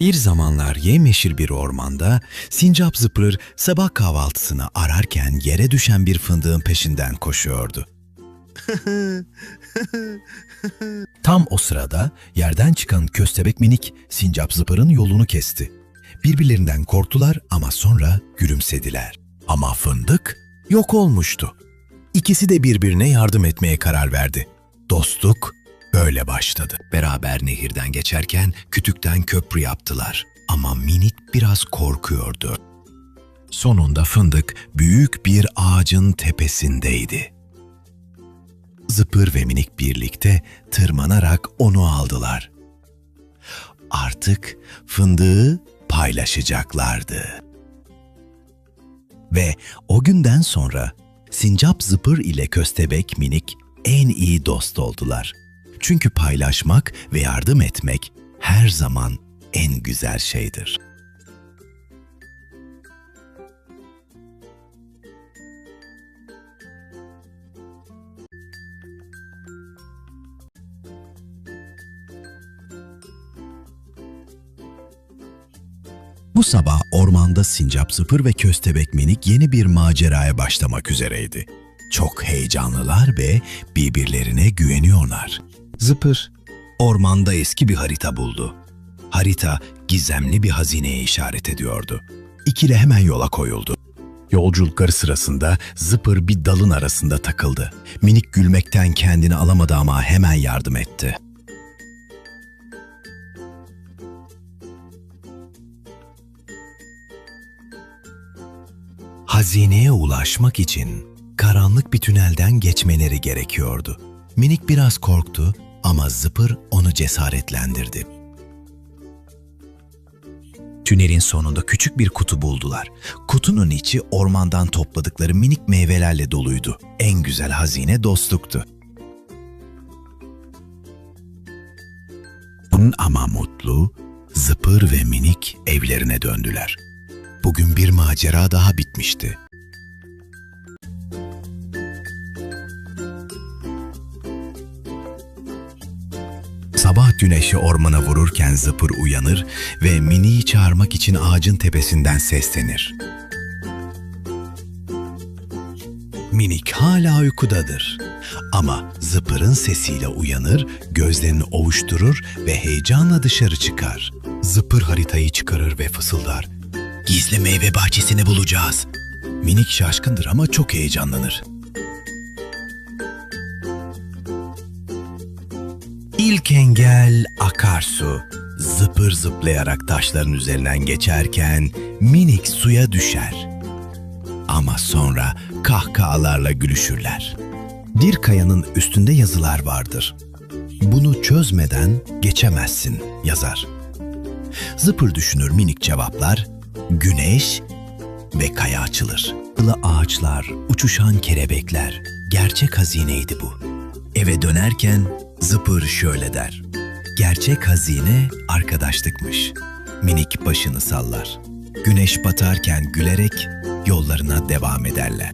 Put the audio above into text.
Bir zamanlar yemyeşil bir ormanda sincap zıpır sabah kahvaltısını ararken yere düşen bir fındığın peşinden koşuyordu. Tam o sırada yerden çıkan köstebek minik sincap zıpırın yolunu kesti. Birbirlerinden korktular ama sonra gülümsediler. Ama fındık yok olmuştu. İkisi de birbirine yardım etmeye karar verdi. Dostluk böyle başladı. Beraber nehirden geçerken kütükten köprü yaptılar. Ama minik biraz korkuyordu. Sonunda fındık büyük bir ağacın tepesindeydi. Zıpır ve minik birlikte tırmanarak onu aldılar. Artık fındığı paylaşacaklardı. Ve o günden sonra sincap zıpır ile köstebek minik en iyi dost oldular. Çünkü paylaşmak ve yardım etmek her zaman en güzel şeydir. Bu sabah ormanda sincap zıpır ve köstebek minik yeni bir maceraya başlamak üzereydi. Çok heyecanlılar ve birbirlerine güveniyorlar. Zıpır, ormanda eski bir harita buldu. Harita gizemli bir hazineye işaret ediyordu. İkili hemen yola koyuldu. Yolculukları sırasında Zıpır bir dalın arasında takıldı. Minik gülmekten kendini alamadı ama hemen yardım etti. Hazineye ulaşmak için karanlık bir tünelden geçmeleri gerekiyordu. Minik biraz korktu ama Zıpır onu cesaretlendirdi. Tünelin sonunda küçük bir kutu buldular. Kutunun içi ormandan topladıkları minik meyvelerle doluydu. En güzel hazine dostluktu. Ama mutlu, Zıpır ve Minik evlerine döndüler. Bugün bir macera daha bitmişti. Sabah güneşi ormana vururken zıpır uyanır ve Mini'yi çağırmak için ağacın tepesinden seslenir. Minik hala uykudadır. Ama zıpırın sesiyle uyanır, gözlerini ovuşturur ve heyecanla dışarı çıkar. Zıpır haritayı çıkarır ve fısıldar. Gizli meyve bahçesini bulacağız. Minik şaşkındır ama çok heyecanlanır. İlk engel akarsu. Zıpır zıplayarak taşların üzerinden geçerken minik suya düşer. Ama sonra kahkahalarla gülüşürler. Bir kayanın üstünde yazılar vardır. Bunu çözmeden geçemezsin yazar. Zıpır düşünür minik cevaplar, güneş ve kaya açılır. Yılı ağaçlar, uçuşan kelebekler, gerçek hazineydi bu. Eve dönerken Zıpır şöyle der. Gerçek hazine arkadaşlıkmış. Minik başını sallar. Güneş batarken gülerek yollarına devam ederler.